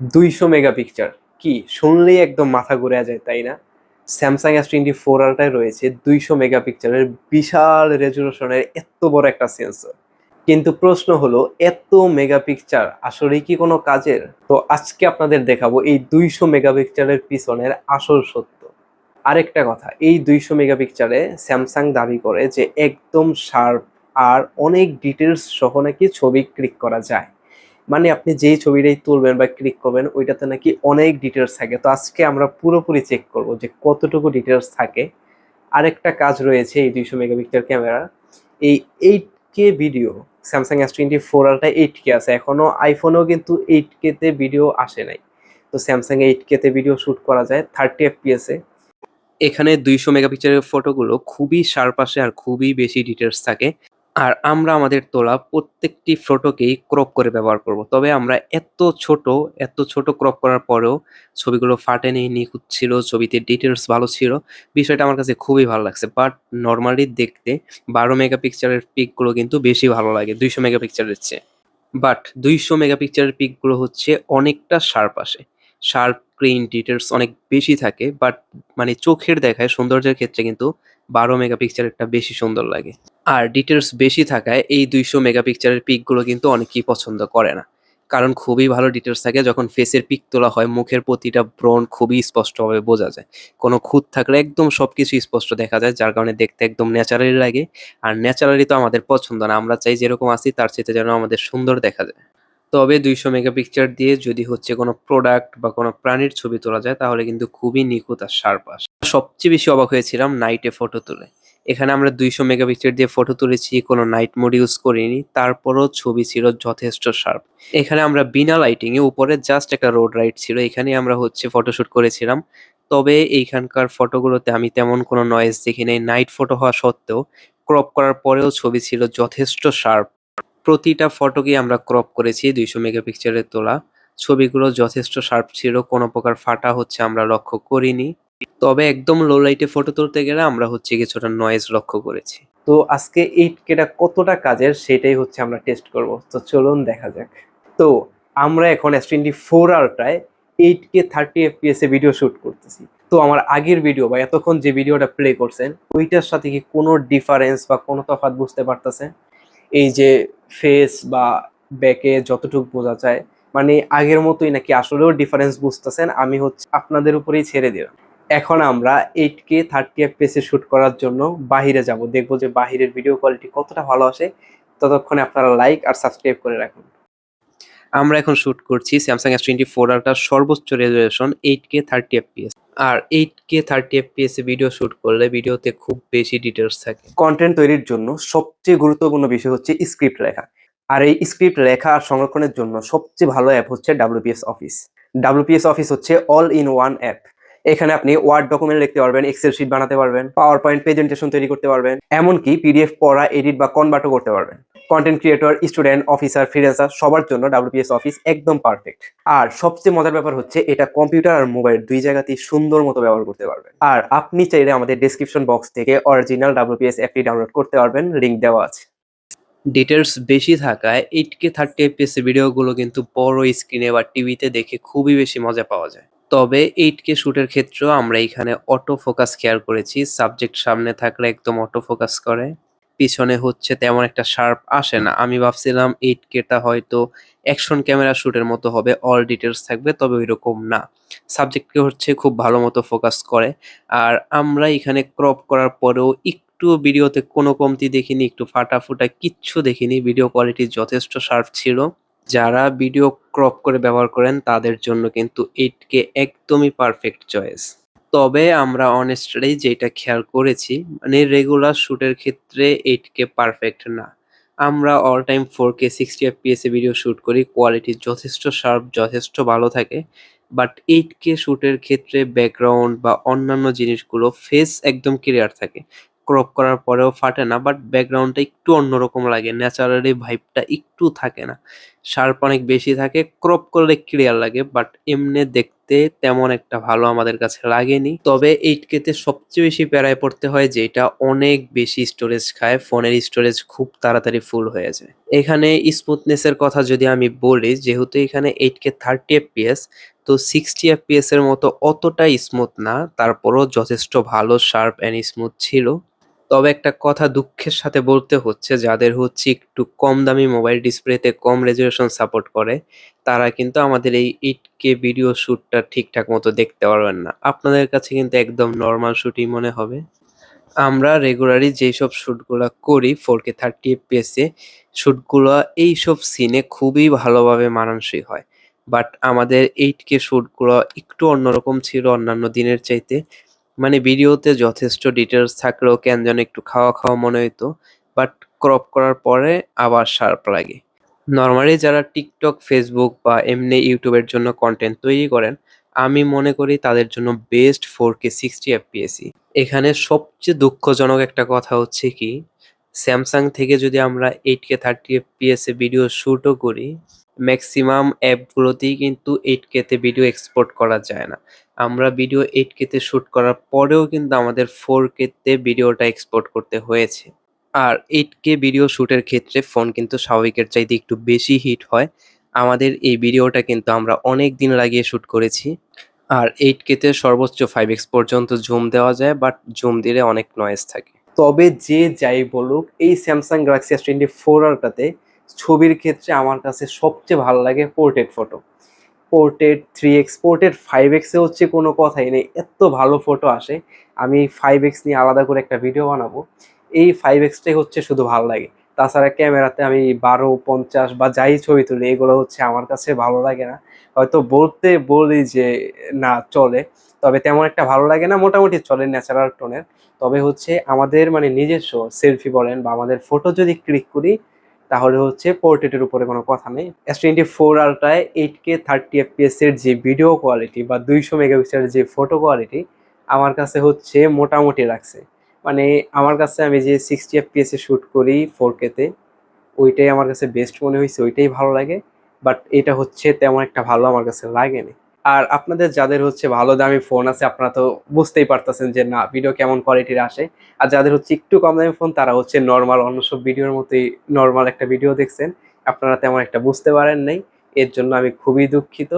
দুইশো মেগাপিক্সেল কি? শুনলেই একদম মাথা ঘুরে যায়, তাই না? স্যামসাং এস টোয়েন্টি ফোর আলটায় রয়েছে দুইশো মেগাপিক্সেলের বিশাল রেজুলেশনের এত বড় একটা সেন্সর কিন্তু প্রশ্ন হলো, এত মেগাপিক্সেল আসলেই কি কোনো কাজের? তো আজকে আপনাদের দেখাবো এই দুইশো মেগাপিক্সেলের পিছনের আসল সত্য। আরেকটা কথা, এই দুইশো মেগাপিক্সেলে স্যামসাং দাবি করে যে একদম শার্প আর অনেক ডিটেলস সহ নাকি ছবি ক্লিক করা যায়। মানে আপনি যেই ছবিটাই তুলবেন বা ক্লিক করবেন, ওইটাতে নাকি অনেক ডিটেলস থাকে। তো আজকে আমরা পুরোপুরি চেক করব যে কতটুকু ডিটেলস থাকে। আরেকটা কাজ রয়েছে এই দুইশো মেগাপিক্সেল ক্যামেরা এই eight K video Samsung S twenty four ultra eight K আছে। এখনও আইফোনেও কিন্তু এইট কেতে ভিডিও আসে নাই। তো স্যামসাং এইট কেতে ভিডিও শ্যুট করা যায় থার্টি এফপিএসে এখানে দুইশো মেগাপিক্সেলের ফটোগুলো খুবই শার্প আসে আর খুবই বেশি ডিটেলস থাকে। আর আমরা আমাদের তোলা প্রত্যেকটি ফটোকেই ক্রপ করে ব্যবহার করব। তবে আমরা এত ছোট এত ছোট ক্রপ করার পরেও ছবিগুলো ফাটেনি নিখুঁত ছিল, ছবিতে ডিটেলস ভালো ছিল, বিষয়টা আমার কাছে খুবই ভালো লাগছে। বাট নর্মালি দেখতে বারো মেগাপিক্সেলের পিকগুলো কিন্তু বেশি ভালো লাগে, দুইশো মেগাপিক্সেলের চেয়ে। বাট দুইশো মেগাপিক্সেলের পিকগুলো হচ্ছে অনেকটা শার্প আসে। শার্প গ্রিন ডিটেলস অনেক বেশি থাকে, বাট মানে চোখের দেখায় সৌন্দর্যের ক্ষেত্রে কিন্তু বারো মেগাপিক্সেলেরটা বেশি সুন্দর লাগে। আর ডিটেলস বেশি থাকায় এই দুইশো মেগাপিক্সেলের পিকগুলো কিন্তু অনেকেই পছন্দ করে না। কারণ খুবই ভালো ডিটেলস থাকে, যখন ফেসের পিক তোলা হয়, মুখের প্রতিটা ব্রণ খুবই স্পষ্টভাবে বোঝা যায়। কোনো খুঁত থাকলে একদম সবকিছু স্পষ্ট দেখা যায়, যার কারণে দেখতে একদম ন্যাচারালি লাগে। আর ন্যাচারালি তো আমাদের পছন্দ না, আমরা চাই যেরকম আছি, তার চেয়ে যেন আমাদের সুন্দর দেখা যায়। তবে দুইশো মেগাপিক্সেল দিয়ে যদি হচ্ছে কোনো প্রোডাক্ট বা কোনো প্রাণীর ছবি তোলা যায়, তাহলে কিন্তু খুবই নিখুঁত আর শার্প আসে সবচেয়ে বেশি অবাক হয়েছিলাম নাইটে ফটো তুলে। এখানে আমরা দুইশো মেগাপিক্সেল দিয়ে ফটো তুলেছি, কোনো নাইট মোড ইউজ করিনি, তারপরও ছবি ছিল যথেষ্ট শার্প এখানে আমরা বিনা লাইটিং এ, উপরে জাস্ট একটা রোড রাইড ছিল এখানে আমরা হচ্ছে ফটোশুট করেছিলাম। তবে এইখানকার ফটোগুলোতে আমি তেমন কোনো নয়েজ দেখি নাই। নাইট ফটো হওয়া সত্ত্বেও ক্রপ করার পরেও ছবি ছিল যথেষ্ট শার্প প্রতিটা ফটোকেই আমরা ক্রপ করেছি দুইশো মেগাপিক্সেলের তোলা। ছবিগুলো যথেষ্ট শার্প ছিল, কোনো প্রকার ফাটা হচ্ছে আমরা লক্ষ্য করিনি। তবে একদম লো লাইটে ফটো তুলতে গেলে আমরা হচ্ছে কিছুটা নয়েজ লক্ষ্য করেছি। তো আজকে এইট কেটা কতটা কাজের সেটাই হচ্ছে আমরা টেস্ট করব। তো চলুন দেখা যাক। তো আমরা এখন এস টোয়েন্টি ফোর আরটায় এইট কে থার্টি এফপিএস এ ভিডিও শ্যুট করতেছি। তো আমার আগের ভিডিও বা এতক্ষণ যে ভিডিওটা প্লে করছেন, ওইটার সাথে কি কোনো ডিফারেন্স বা কোনো তফাৎ বুঝতে পারতেছেন? এই যে ফেস বা ব্যাকে যতটুকু বোঝা যায় মানে আগের মতোই নাকি আসলেও ডিফারেন্স বুঝতেছেন, আমি হচ্ছে আপনাদের উপরেই ছেড়ে দিলাম। এখন আমরা এইট কে থার্টি এফ পেসে শ্যুট করার জন্য বাহিরে যাব। দেখব যে বাহিরের ভিডিও কোয়ালিটি কতটা ভালো আসে। ততক্ষণে আপনারা লাইক আর সাবস্ক্রাইব করে রাখুন। আমরা এখন শ্যুট করছি স্যামসাং এস টোয়েন্টি ফোর আলটার সর্বোচ্চ resolution eight K thirty FPS আর এইট কে থার্টি এফপিএস এ ভিডিও শ্যুট করলে ভিডিওতে খুব বেশি ডিটেলস থাকে। কন্টেন্ট তৈরির জন্য সবচেয়ে গুরুত্বপূর্ণ বিষয় হচ্ছে স্ক্রিপ্ট লেখা। আর এই স্ক্রিপ্ট লেখা আর সংরক্ষণের জন্য সবচেয়ে ভালো অ্যাপ হচ্ছে ডাব্লিউপিএস অফিস ডাব্লিউপিএস অফিস হচ্ছে অল ইন ওয়ান অ্যাপ এখানে আপনি ওয়ার্ড ডকুমেন্ট লিখতে পারবেন এক্সেল শিট বানাতে পারবেন পাওয়ার পয়েন্ট প্রেজেন্টেশন তৈরি করতে পারবেন, এমনকি পিডিএফ পড়া এডিট বা কনভার্টও করতে পারবেন। Content creator student officer freelancer সবার জন্য ডাব্লিউপিএস অফিস একদম পারফেক্ট আর সবচেয়ে মজার ব্যাপার হচ্ছে, এটা কম্পিউটার আর মোবাইল দুই জায়গাতেই সুন্দর মতো ব্যবহার করতে পারবেন। আর আপনি চাইলে আমাদের ডেসক্রিপশন বক্স থেকে অরিজিনাল ডাব্লিউপিএস অ্যাপটি ডাউনলোড করতে পারবেন লিঙ্ক দেওয়া আছে। ডিটেলস বেশি থাকায় এইট কে থার্টি এফপিএস ভিডিওগুলো কিন্তু বড় স্ক্রিনে বা টিভিতে দেখে খুবই বেশি মজা পাওয়া যায়। তবে এইট কে শ্যুটের ক্ষেত্রেও আমরা এখানে অটো ফোকাস কেয়ার করেছি সাবজেক্ট সামনে থাকলে একদম অটো ফোকাস করে। পিছনে হচ্ছে তেমন একটা শার্প আসে না। আমি ভাবছিলাম এইট কেটা হয়তো অ্যাকশন ক্যামেরা শ্যুটের মতো হবে অল ডিটেলস থাকবে, তবে ওই রকম না সাবজেক্টকে হচ্ছে খুব ভালো মতো ফোকাস করে। আর আমরা এখানে ক্রপ করার পরেও একটু ভিডিওতে কোনো কমতি দেখিনি, একটু ফাটা ফুটা কিচ্ছু দেখিনি। ভিডিও কোয়ালিটি যথেষ্ট শার্প ছিল। যারা ভিডিও ক্রপ করে ব্যবহার করেন, তাদের জন্য কিন্তু এইট কে একদমই পারফেক্ট চয়েস তবে আমরা অনেস্টলি যেটা খেয়াল করেছি মানে রেগুলার শ্যুটের ক্ষেত্রে এইট কে পারফেক্ট না। আমরা all time four K sixty FPS video shoot করি কোয়ালিটি যথেষ্ট শার্প যথেষ্ট ভালো থাকে। বাট এইট কে শ্যুটের ক্ষেত্রে ব্যাকগ্রাউন্ড বা অন্যান্য জিনিসগুলো ফেস একদম ক্লিয়ার থাকে। ক্রপ করার পরেও ফাটে না বাট ব্যাকগ্রাউন্ডটা একটু অন্যরকম লাগে। ন্যাচারালি ভাইবটা একটু থাকে না। শার্প অনেক বেশি থাকে, ক্রপ করলে ক্লিয়ার লাগে বাট এমনি দেখতে তেমন একটা ভালো আমাদের কাছে লাগেনি। তবে এইট কেতে সবচেয়ে বেশি প্যারায় পড়তে হয় যে এটা অনেক বেশি স্টোরেজ খায়, ফোনের স্টোরেজ খুব তাড়াতাড়ি ফুল হয়ে যায়। এখানে স্মুথনেসের কথা যদি আমি বলি, যেহেতু এখানে এইট কে থার্টি এফপিএস তো সিক্সটি এফপিএস এর মতো অতটা স্মুথ না, তারপরও যথেষ্ট ভালো শার্প অ্যান্ড স্মুথ ছিল। তবে একটা কথা দুঃখের সাথে বলতে হচ্ছে, যাদের হচ্ছে একটু কম দামি মোবাইল ডিসপ্লেতে কম রেজুলেশন সাপোর্ট করে, তারা কিন্তু আমাদের এই এইট কে ভিডিও শ্যুটটা ঠিকঠাক মতো দেখতে পারবেন না। আপনাদের কাছে কিন্তু একদম নর্মাল শ্যুটই মনে হবে। আমরা রেগুলারই যেসব শ্যুটগুলো করি ফোর কে থার্টি এফপিএসে শ্যুটগুলো এইসব সিনে খুবই ভালোভাবে মানানসই হয়। বাট আমাদের এইট কে শ্যুটগুলো একটু অন্যরকম ছিল অন্যান্য দিনের চাইতে। মানে ভিডিওতে যথেষ্ট ডিটেলস থাকলেও কেন যেন একটু খাওয়া খাওয়া মনে হইতো বাট ক্রপ করার পরে আবার শার্প লাগে। নর্মালি যারা টিকটক ফেসবুক বা এমনি ইউটিউবের জন্য কন্টেন্ট তৈরি করেন, আমি মনে করি তাদের জন্য বেস্ট ফোর কে সিক্সটি এফপিএসি এখানে সবচেয়ে দুঃখজনক একটা কথা হচ্ছে কি স্যামসাং থেকে যদি আমরা eight K thirty FPS video শ্যুটও করি ম্যাক্সিমাম অ্যাপগুলোতেই কিন্তু এইট কেতে ভিডিও এক্সপোর্ট করা যায় না। আমরা ভিডিও এইট কেতে শ্যুট করার পরেও কিন্তু আমাদের ফোর কেতে ভিডিওটা এক্সপোর্ট করতে হয়েছে। আর এইট কে ভিডিও শ্যুটের ক্ষেত্রে ফোন কিন্তু স্বাভাবিকের চাইতে একটু বেশি হিট হয়। আমাদের এই ভিডিওটা কিন্তু আমরা অনেক দিন লাগিয়ে শ্যুট করেছি। আর এইট কেতে সর্বোচ্চ ফাইভ এক্স পর্যন্ত জুম দেওয়া যায় বাট জুম দিলে অনেক নয়েজ থাকে। তবে যে যাই বলুক, এই Samsung Galaxy S twenty four আরটাতে ছবির ক্ষেত্রে আমার কাছে সবচেয়ে ভালো লাগে portrait photo portrait three X portrait five এক্সে হচ্ছে কোনো কথাই নেই, এত ভালো ফটো আসে। আমি ফাইভ এক্স নিয়ে আলাদা করে একটা ভিডিও বানাবো। এই ফাইভ এক্সটাই হচ্ছে শুধু ভালো লাগে। তাছাড়া ক্যামেরাতে আমি বারো, পঞ্চাশ বা যাই ছবি তুলি, এগুলো হচ্ছে আমার কাছে ভালো লাগে না। হয়তো বলতে বলি যে না, চলে। তবে তেমন একটা ভালো লাগে না, মোটামুটি চলে ন্যাচারাল টোনের তবে হচ্ছে আমাদের মানে নিজস্ব সেলফি বলেন বা আমাদের ফটো যদি ক্লিক করি তাহলে হচ্ছে পোর্ট্রেটের উপরে কোনো কথা নেই। এস টোয়েন্টি ফোর আলট্রায় এইট কে থার্টি এফপিএস এর যে ভিডিও কোয়ালিটি বা দুইশো মেগাপিক্সেলের যে ফটো কোয়ালিটি আমার কাছে হচ্ছে মোটামুটি রাখছে মানে আমার কাছে আমি যে সিক্সটি এফপিএস শ্যুট করি ফোর কেতে ওইটাই আমার কাছে বেস্ট মনে হয়েছে ওইটাই ভালো লাগে। বাট এটা হচ্ছে তেমন একটা ভালো আমার কাছে লাগেনি। আর আপনাদের যাদের হচ্ছে ভালো দামি ফোন আছে, আপনারা তো বুঝতেই পারতেছেন যে না ভিডিও কেমন কোয়ালিটির আসে। আর যাদের হচ্ছে একটু কম দামি ফোন তারা হচ্ছে নর্মাল অন্য সব ভিডিওর মতোই নর্মাল একটা ভিডিও দেখছেন। আপনারা তেমন একটা বুঝতে পারেন নাই। এর জন্য আমি খুবই দুঃখিত।